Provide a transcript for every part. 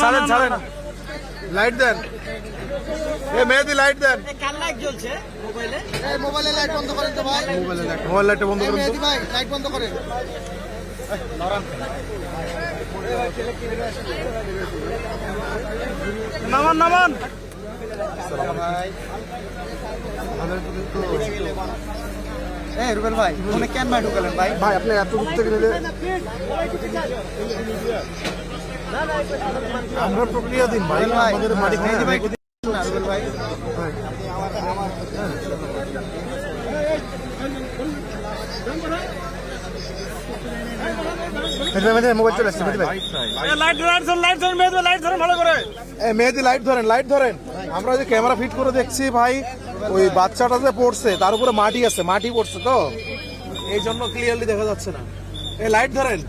ছাড়েন ছাড়েন লাইট দেন। এ মেহেদি লাইট দেন। কার লাইট জ্বলছে? মোবাইলে? এই মোবাইলে লাইট বন্ধ করেন তো ভাই। মোবাইল লাইটটা বন্ধ মেহেদি ভাই লাইট বন্ধ করেন। নামান নামান। এই রুবেল ভাই কেন ভাই ঢুকালেন ভাই। ভাই আপনি এত দূর থেকে নিলে আমরা প্রক্রিয়া দিন ভাই আমাদের বাড়ি ভাই একটু না রুবেল ভাই। মোবাইল চলে আসছে মেহেদি ভাই। লাইট লাইট ধরুন লাইট ধরুন মেহেদি লাইট ধরুন ভালো করে। এ মেহেদি লাইট ধরেন লাইট ধরেন। আমরা যে ক্যামেরা ফিট করে দেখছি ভাই ওই বাচ্চাটা যে পড়ছে তার উপরে মাটি আছে মাটি পড়ছে তো। এই জন্য ক্লিয়ারলি দেখা যাচ্ছে না। এই লাইট ধরেন।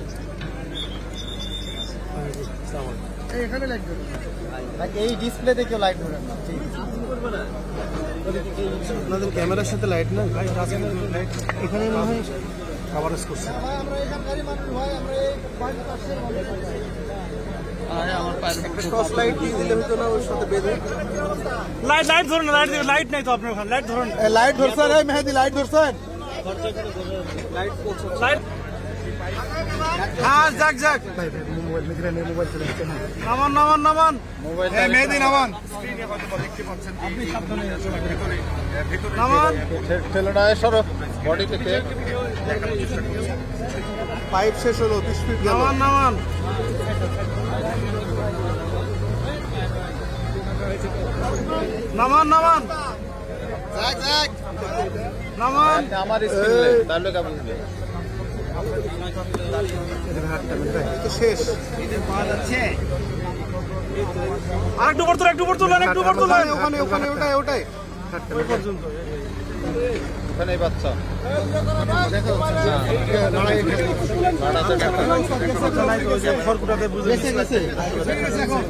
এখানে লাইট ধরেন। এই ডিসপ্লেতে কেউ লাইট ধরেন না। ঠিক আপনাদের ক্যামেরার সাথে লাইট না লাইট এখানে মনে হয় কাভারেজ করছে। লাইট হতো না ওর সাথে বেঁধে? লাইট লাইট ধরুন লাইট লাইট নাই তো আপনার ওখানে লাইট ধরুন। লাইট ধরছেন মেহেদি লাইট ধরছেন। লাইট হ্যাঁ যাক যাক। মোবাইল নিগরানি মোবাইল চলে আসছে নামান নামান নামান। এই মেহেদি নামান। নামান। ঠেলাটা সরো বডি থেকে পাইপ শেষ হলো বিশ ফিট নামান নামান। নামান নামান। যাক যাক। নামান। আমার স্ক্রিন তাহলে কা বুঝবে তো শেষ আর একটু পড়তো একটু পড়তো লাইন একটু পড়তো ওখানে ওখানে ওটাই ওটাই ওখানে বাচ্চা খড়কুটাতে বুঝে গেছে গেছে এখন